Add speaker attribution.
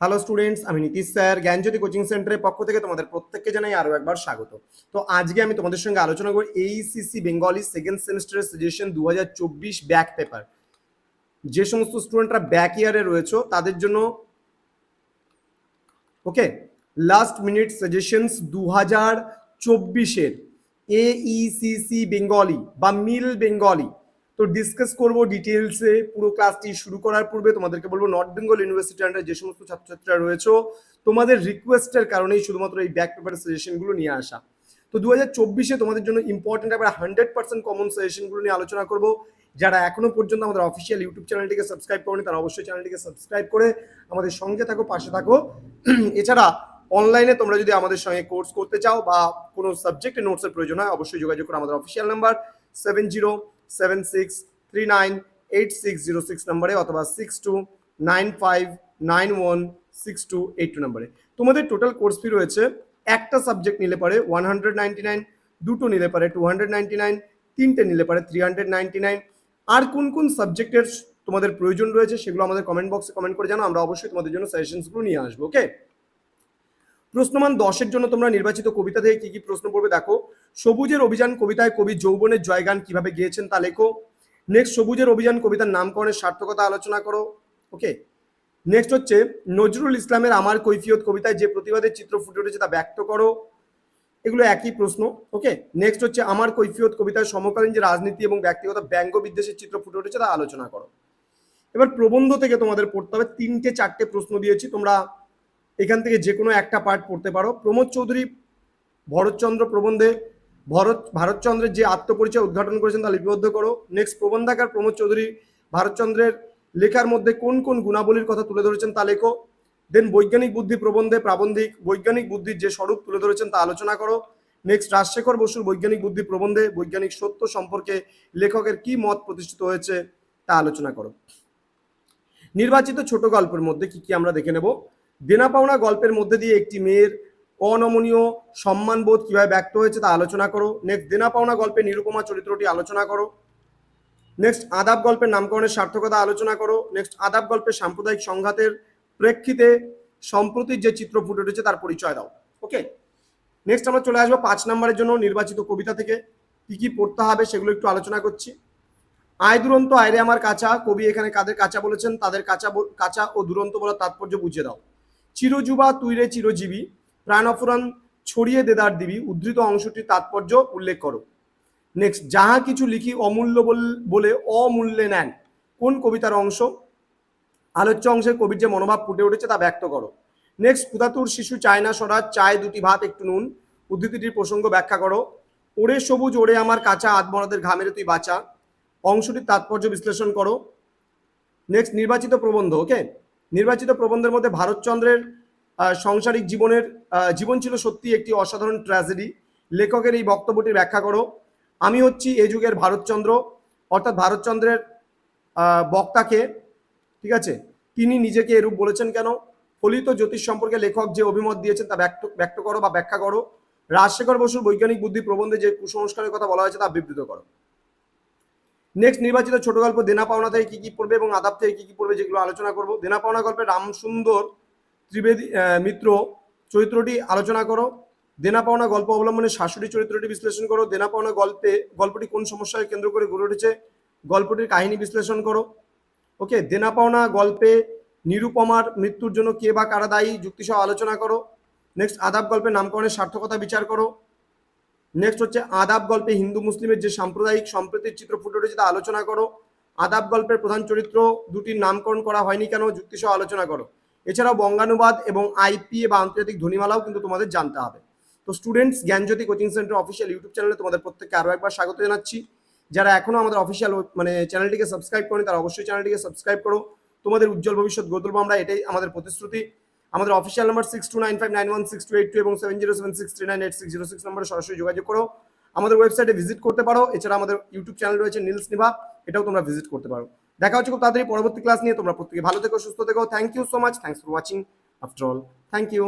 Speaker 1: Hello students আমি Nitish sir, জ্ঞানজ্যোতি coaching সেন্টারের পক্ষ থেকে তোমাদের প্রত্যেককে জানাই আরও একবার স্বাগত। তো আজকে আমি তোমাদের সঙ্গে আলোচনা করব এইসিসি বেঙ্গলি সেকেন্ড সেমিস্টারের সাজেশন দু হাজার চব্বিশ ব্যাক পেপার যে সমস্ত স্টুডেন্টরা ব্যাক ইয়ারে রয়েছে, তাদের জন্য ওকে লাস্ট মিনিট সাজেশনস দু হাজার চব্বিশের এইসিসি বেঙ্গলি বা মিল বেঙ্গলি তো ডিসকাস করব ডিটেলসে পুরো ক্লাসটি শুরু করার পূর্বে তোমাদেরকে বলব নর্থ বেঙ্গল ইউনিভার্সিটি আন্ডার যে সমস্ত ছাত্রছাত্রীরা রয়েছে, তোমাদের রিকোয়েস্টের কারণেই শুধুমাত্র এই ব্যাক পেপারের সাজেশনগুলো নিয়ে আসা। তো দু হাজার চব্বিশে তোমাদের জন্য ইম্পর্টেন্ট একবার হান্ড্রেড পার্সেন্ট কমন সাজেশনগুলো নিয়ে আলোচনা করব। যারা এখনও পর্যন্ত আমাদের অফিসিয়াল ইউটিউব চ্যানেলটিকে সাবস্ক্রাইব করেনি, তারা অবশ্যই চ্যানেলটিকে সাবস্ক্রাইব করে আমাদের সঙ্গে থাকো, পাশে থাকো। এছাড়া অনলাইনে তোমরা যদি আমাদের সঙ্গে কোর্স করতে চাও বা কোনো সাবজেক্টে নোটসের প্রয়োজন হয়, অবশ্যই যোগাযোগ করো আমাদের official number seven zero seven six three nine eight six zero six নাম্বারে অথবা six two nine five nine one six two eight two নাম্বারে। তোমাদের টোটাল কোর্স ফি রয়েছে, একটা সাবজেক্ট নিলে পারে ওয়ান হান্ড্রেড নাইনটি নাইন দুটো নিলে পারে টু হান্ড্রেড নাইনটি নাইন তিনটে নিলে পারে থ্রি হান্ড্রেড নাইনটি নাইন আর কোন কোন সাবজেক্টের তোমাদের প্রয়োজন রয়েছে সেগুলো আমাদের কমেন্ট বক্সে কমেন্ট করে জানো আমরা অবশ্যই তোমাদের জন্য সাজেশনসগুলো নিয়ে আসব ওকে প্রশ্নমান দশের জন্য তোমরা নির্বাচিত কবিতা থেকে কি কি প্রশ্ন পড়বে দেখো। সবুজের অভিযান কবিতায় কবি যৌবনের জয়গান কীভাবে গিয়েছেন তা লেখো। নেক্সট সবুজের অভিযান কবিতার নামকরণের সার্থকতা আলোচনা করো। ওকে নেক্সট হচ্ছে, নজরুল ইসলামের আমার কৈফিয়ত কবিতায় যে প্রতিবাদের চিত্র ফুটে উঠেছে তা ব্যক্ত করো। এগুলো একই প্রশ্ন। ওকে নেক্সট হচ্ছে, আমার কৈফিয়ত কবিতায় সমকালীন যে রাজনীতি এবং ব্যক্তিগত ব্যঙ্গ বিদ্বেষের চিত্র ফুটে উঠেছে তা আলোচনা করো। এবার প্রবন্ধ থেকে তোমাদের পড়তে হবে। তিনটে চারটে প্রশ্ন দিয়েছি তোমরা এখান থেকে যে কোনো একটা পার্ট পড়তে পারো। প্রমোদ চৌধুরী, ভরতচন্দ্র প্রবন্ধে, ভরত, ভারতচন্দ্রের যে আত্মপরিচয় উদ্ঘাটন করেছেন তা লিপিবদ্ধ করো। নেক্সট প্রবন্ধাকার প্রমোদ চৌধুরী, ভারতচন্দ্রের লেখার মধ্যে কোন কোন গুণাবলীর কথা তুলে ধরেছেন তা লেখো। দেন বৈজ্ঞানিক বুদ্ধি প্রবন্ধে প্রাবন্ধিক, বৈজ্ঞানিক বুদ্ধির যে স্বরূপ তুলে ধরেছেন তা আলোচনা করো। নেক্সট রাজশেখর বসুর বৈজ্ঞানিক বুদ্ধি প্রবন্ধে বৈজ্ঞানিক সত্য সম্পর্কে লেখকের কি মত প্রতিষ্ঠিত হয়েছে তা আলোচনা করো। নির্বাচিত ছোট গল্পের মধ্যে কি কি আমরা দেখে নেব? দেনা পাওনা গল্পের মধ্যে দিয়ে একটি মেয়ের অনমনীয় সম্মানবোধ কীভাবে ব্যক্ত হয়েছে তা আলোচনা করো। নেক্সট দেনা পাওনা গল্পে নিরুপমা চরিত্রটি আলোচনা করো। নেক্সট আদাব গল্পের নামকরণের সার্থকতা আলোচনা করো। নেক্সট আদাব গল্পের সাম্প্রদায়িক সংঘাতের প্রেক্ষিতে সম্প্রতির যে চিত্র ফুটে উঠেছে তার পরিচয় দাও। ওকে নেক্সট আমরা চলে আসব পাঁচ নম্বরের জন্য নির্বাচিত কবিতা থেকে। কি কি পড়তে হবে সেগুলো একটু আলোচনা করছি। আয় দুরন্ত আয়রে আমার কাঁচা। কবি এখানে কাদের কাঁচা বলেছেন? তাদের কাঁচা কাঁচা ও দুরন্ত বলার তাৎপর্য বুঝিয়ে দাও। চিরযুবা তুইরে চিরজীবী প্রাণ অফুরান ছড়িয়ে দেদার দিবি, উদ্ধৃত অংশটির তাৎপর্য উল্লেখ করো। নেক্সট যাহা কিছু লিখি অমূল্য বল- অমূল্যে নেন। কোন কবিতার অংশ? আলোচ্য অংশের কবির যে মনোভাব ফুটে উঠেছে তা ব্যক্ত করো। নেক্সট ক্ষুধাতুর শিশু চায় না সরাজ চায় দুটি ভাত, একটু নুন। উদ্ধৃতিটির প্রসঙ্গ ব্যাখ্যা করো। ওরে সবুজ, ওরে আমার কাঁচা আত্মরাদের ঘামেরে তুই বাঁচা। অংশটির তাৎপর্য বিশ্লেষণ করো। নেক্সট নির্বাচিত প্রবন্ধ ওকে নির্বাচিত প্রবন্ধের মধ্যে ভারতচন্দ্রের সাংসারিক জীবনের জীবন ছিল সত্যি একটি অসাধারণ ট্র্যাজেডি লেখকের এই বক্তব্যটি ব্যাখ্যা করো। আমি হচ্ছি এ যুগের ভারতচন্দ্র অর্থাৎ ভারতচন্দ্রের বক্তাকে, ঠিক আছে? তিনি নিজেকে এরূপ বলেছেন কেন? ফলিত জ্যোতিষ সম্পর্কে লেখক যে অভিমত দিয়েছেন তা ব্যক্ত ব্যক্ত করো বা ব্যাখ্যা করো। রাজশেখর বসুর বৈজ্ঞানিক বুদ্ধি প্রবন্ধে যে কুসংস্কারের কথা বলা হয়েছে তা বিবৃত করো। নেক্সট নির্বাচিত ছোট গল্প দেনা পাওনা থেকে কি কি পড়বে এবং আদাব থেকে কি কি পড়বে যেগুলো আলোচনা করব। দেনা পাওনা গল্পে রামসুন্দর ত্রিবেদী মিত্র চরিত্রটি আলোচনা করো। দেনা পাওনা গল্প অবলম্বনে শাশুড়ি চরিত্রটি বিশ্লেষণ করো। দেনা পাওনা গল্পে, গল্পটি কোন সমস্যায় কেন্দ্র করে গড়ে উঠেছে গল্পটির কাহিনী বিশ্লেষণ করো। ওকে, দেনা পাওনা গল্পে নিরুপমার মৃত্যুর জন্য কে বা কারা দায়ী যুক্তিসহ আলোচনা করো। নেক্সট আদাব গল্পের নামকরণের সার্থকতা বিচার করো। নেক্সট হচ্ছে আদাব গল্পে হিন্দু মুসলিমের যে সাম্প্রদায়িক সম্প্রীতির চিত্র ফুটে উঠেছে তা আলোচনা করো। আদাব গল্পের প্রধান চরিত্র দুটির নামকরণ করা হয়নি কেন যুক্তিসহ আলোচনা করো। এছাড়াও বঙ্গানুবাদ এবং আইপিএ বা আন্তর্জাতিক ধ্বনিমালাও কিন্তু তোমাদের জানতে হবে। তো students Gyanjyoti coaching centre official YouTube চ্যানেলে তোমাদের প্রত্যেককে আরও একবার স্বাগত জানাচ্ছি। যারা এখনও আমাদের অফিসিয়াল মানে চ্যানেলটিকে সাবস্ক্রাইব করেনি তারা অবশ্যই চ্যানেলটিকে সাবস্ক্রাইব করো। তোমাদের উজ্জ্বল ভবিষ্যৎ তুলবো আমরা, এটাই আমাদের প্রতিশ্রুতি। আমাদের official number six two nine five nine one six two eight two এবং seven zero seven six three nine eight six zero six নম্বরে সরাসরি যোগাযোগ করো। আমাদের ওয়েবসাইটে ভিজিট করতে পারো। এছাড়া আমাদের ইউটিউব চ্যানেল রয়েছে নীলস নিভা, এটাও তোমরা ভিজিট করতে পারো। দেখা হচ্ছে খুব তাড়াতাড়ি পরবর্তী ক্লাস নিয়ে। তোমরা প্রত্যেকে ভালো থেকো, সুস্থ থেকো। Thank you so much thanks for watching after all thank you